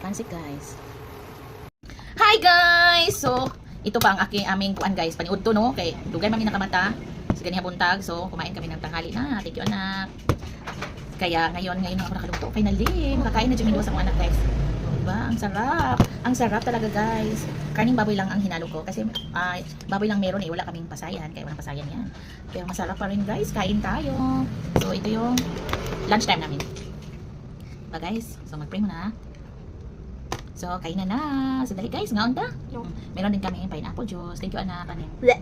Pansit guys. Hi guys! So, ito pa ang aking aming kuan guys. Paniud to no. Kay dugay mami nakamata. Sa ganiha buntag. So, kumain kami ng tanghali na. Thank you anak. Kaya ngayon, ngayon na ako nakaluto. Finally, makakain na yung sa mga anak guys. Diba? Ang sarap. Ang sarap talaga guys. Karning baboy lang ang hinalo ko. Kasi ah, baboy lang meron eh. Wala kaming pasayan. Kaya walang pasayan yan. Pero masarap pa rin guys. Kain tayo. So, ito yung lunch time namin. Ba guys? So, mag-pray muna. So, kain na na. So, dali guys. Ngaon? No. Meron din kami pineapple juice. Thank you anak. Yun? Bleh.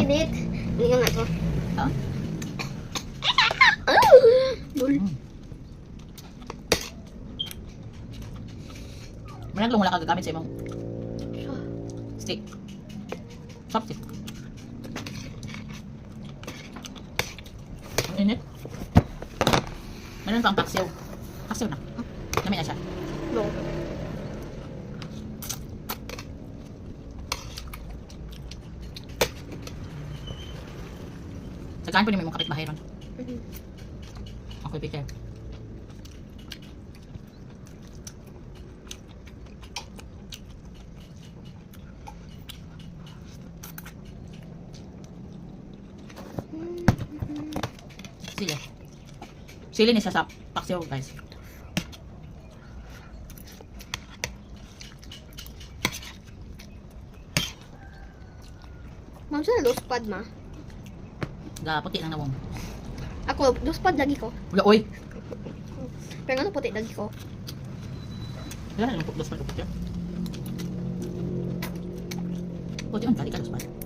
Init. Hindi nga to. Oh? Ah! Bul. Meron lang wala ka gagamit sa imong stick. Chopstick. Ang init. Meron pang paksiw. Paksiw na. Dami na siya. No. Sagaan po ni may mga kapitbahay ron. Mhm. Ako Peter. Sili. Sili ni sa sa paksiw guys. Ma'am, saan dos pad ma? Ga puti lang nawong. Ako, dos pad lagi ko. Wala oy. Pero ano puti lagi ko? Wala lang dos pa puti. Puti on kali ka dos pa.